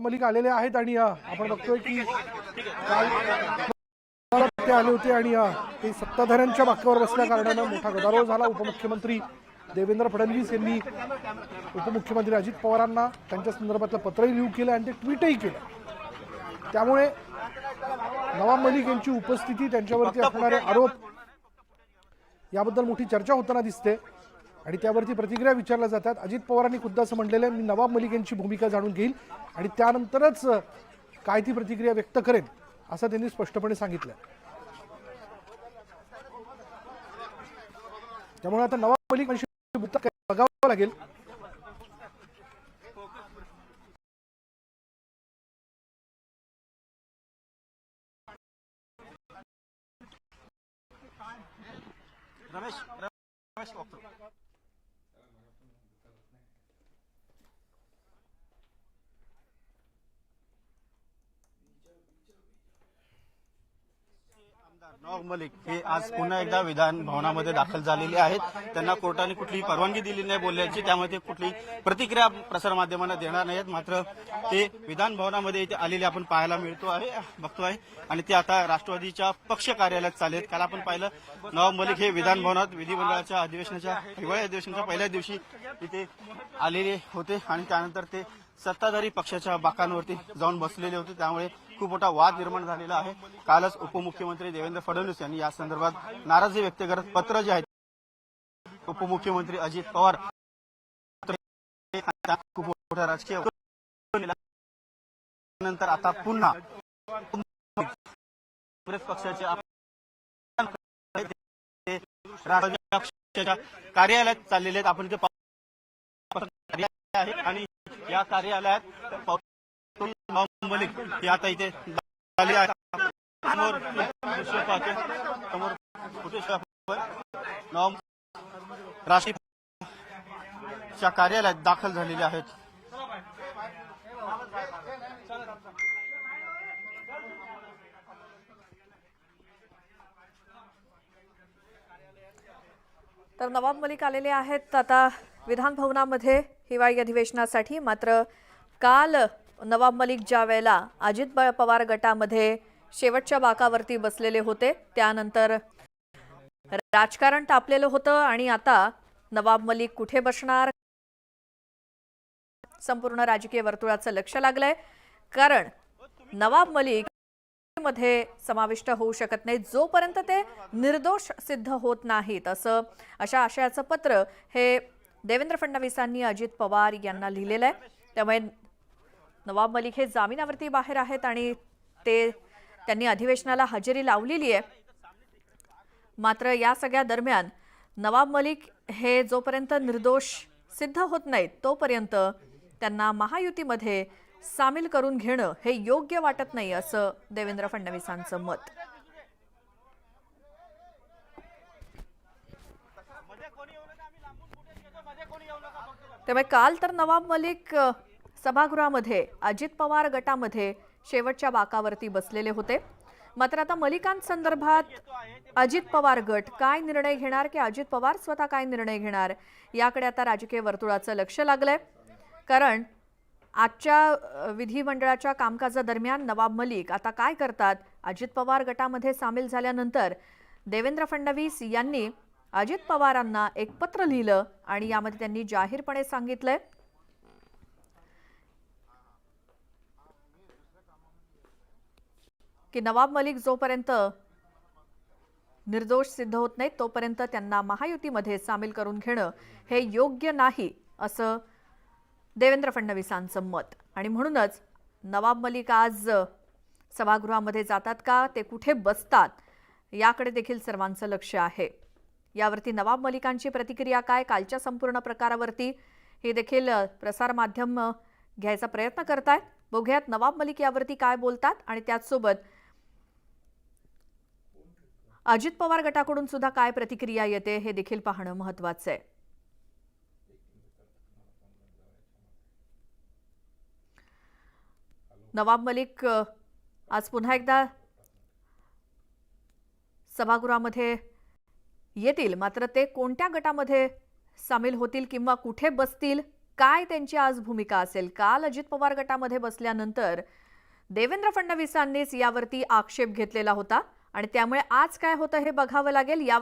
मलिक आलेले आहेत आणि अ, आपण बघतोय की काल ते आले होते आणि अ, ते सत्ताधाऱ्यांच्या बाकावर बसल्या कारणानं मोठा गदारोळ झाला. उपमुख्यमंत्री देवेंद्र फडणवीस यांनी उपमुख्यमंत्री अजित पवारांना त्यांच्या संदर्भातलं पत्रही लिहू केलं आणि ते ट्विटही केलं. त्यामुळे नवाब मलिक यांची उपस्थिती त्यांच्यावरती असणारे आरोप याबद्दल मोठी चर्चा होताना दिसते. आणि त्यावरती प्रतिक्रिया विचारल्या जातात. अजित पवारांनी खुद्द असं म्हणलेलं आहे मी नवाब मलिक यांची भूमिका जाणून घेईल आणि त्यानंतरच काय ती प्रतिक्रिया व्यक्त करेन असं त्यांनी स्पष्टपणे सांगितलं. त्यामुळे आता नवाब मलिक यांची बघावं लागेल. रमेश रमेश नवाब मलिक हे आज पुन्हा एकदा विधान भवनामध्ये दाखल झालेले आहेत. त्यांना कोर्टाने कुठलीही परवानगी दिली नाही बोलण्याची त्यामुळे ते कुठली प्रतिक्रिया प्रसारमाध्यमांना देणार नाहीत. मात्र ते विधान भवनामध्ये इथे आलेले आपण पाहायला मिळतो आहे बघतो आहे. आणि ते आता राष्ट्रवादीच्या पक्ष कार्यालयात चालेत काल आपण पाहिलं नवाब मलिक हे विधान भवनात विधिमंडळाच्या अधिवेशनाच्या हिवाळी अधिवेशनाच्या पहिल्या दिवशी इथे आलेले होते. आणि त्यानंतर ते सत्ताधारी पक्षाच्या बाकांवरती जाऊन बसलेले होते. त्यामुळे खूप मोठा वाद निर्माण झालेला आहे. कालच उपमुख्यमंत्री देवेंद्र फडणवीस यांनी या संदर्भात नाराजी व्यक्त करत पत्र जे आहेत उपमुख्यमंत्री अजित पवार खूप मोठा राजकीय नंतर आता पुन्हा काँग्रेस पक्षाचे पक्षाच्या कार्यालयात चाललेले आहेत. आपण इथे आहे आणि या कार्यालयात मलिक हे आता इथे झाले आहे समोर दृश्य पाहतो समोर फोटोशॉपवर नवाब राष्ट्रीय कार्यालयात दाखल झालेले आहेत. तर नवाब मलिक आलेले आहेत. आता विधान भवनामध्ये हिवाळी अधिवेशनासाठी मात्र काल नवाब मलिक ज्या वेळेला अजित ब- पवार गटामध्ये शेवटच्या बाकावरती बसलेले होते त्यानंतर राजकारण तापलेलं होतं आणि आता नवाब मलिक कुठे बसणार? संपूर्ण राजकीय वर्तुळाचं लक्ष लागलंय. कारण नवाब मलिकमध्ये समाविष्ट होऊ शकत नाही जोपर्यंत ते निर्दोष सिद्ध होत नाहीत असं अशा आशयाचं पत्र हे देवेंद्र फडणवीसांनी अजित पवार यांना लिहिलेलं आहे. त्यामुळे नवाब मलिक हे जामिनावरती बाहेर आहेत आणि ते त्यांनी अधिवेशनाला हजेरी लावलेली आहे. मात्र या सगळ्या दरम्यान नवाब मलिक हे जोपर्यंत निर्दोष सिद्ध होत नाहीत तोपर्यंत त्यांना महायुतीमध्ये सामील करून घेणं हे योग्य वाटत नाही असं देवेंद्र फडणवीसांचं मत. त्यामुळे काल तर नवाब मलिक सभागृहामध्ये अजित पवार गटामध्ये शेवटच्या बाकावरती बसलेले होते. मात्र आता मलिकांसंदर्भात अजित पवार गट काय निर्णय घेणार की अजित पवार स्वतः काय निर्णय घेणार याकडे आता राजकीय वर्तुळाचं लक्ष लागलंय. कारण आजच्या विधिमंडळाच्या कामकाजादरम्यान नवाब मलिक आता काय करतात अजित पवार गटामध्ये सामील झाल्यानंतर देवेंद्र फडणवीस यांनी अजित पवारांना एक पत्र लिहिलं आणि यामध्ये त्यांनी जाहीरपणे सांगितलंय. की नवाब मलिक जोपर्यंत निर्दोष सिद्ध होत नाहीत तोपर्यंत त्यांना महायुतीमध्ये सामील करून घेणं हे योग्य नाही असं देवेंद्र फडणवीसांचं मत. आणि म्हणूनच नवाब मलिक आज सभागृहामध्ये जातात का ते कुठे बसतात याकडे देखील सर्वांचं लक्ष आहे. यावरती नवाब मलिकांची प्रतिक्रिया काय? कालच्या संपूर्ण प्रकारावरती हे देखील प्रसारमाध्यम घ्यायचा प्रयत्न करतायत. बघूयात नवाब मलिक यावरती काय बोलतात आणि त्याचसोबत अजित पवार गटाकडून सुद्धा काय प्रतिक्रिया येते हे देखील पाहणं महत्वाचं आहे. नवाब मलिक आज पुन्हा एकदा सभागृहामध्ये येतील? मात्र ते कोणत्या गटामध्ये सामील होतील किंवा कुठे बसतील? काय त्यांची आज भूमिका असेल? काल अजित पवार गटामध्ये बसल्यानंतर देवेंद्र फडणवीसांनीच यावरती आक्षेप घेतलेला होता आणि त्यामुळे आज काय होतं हे बघावं लागेल. यावर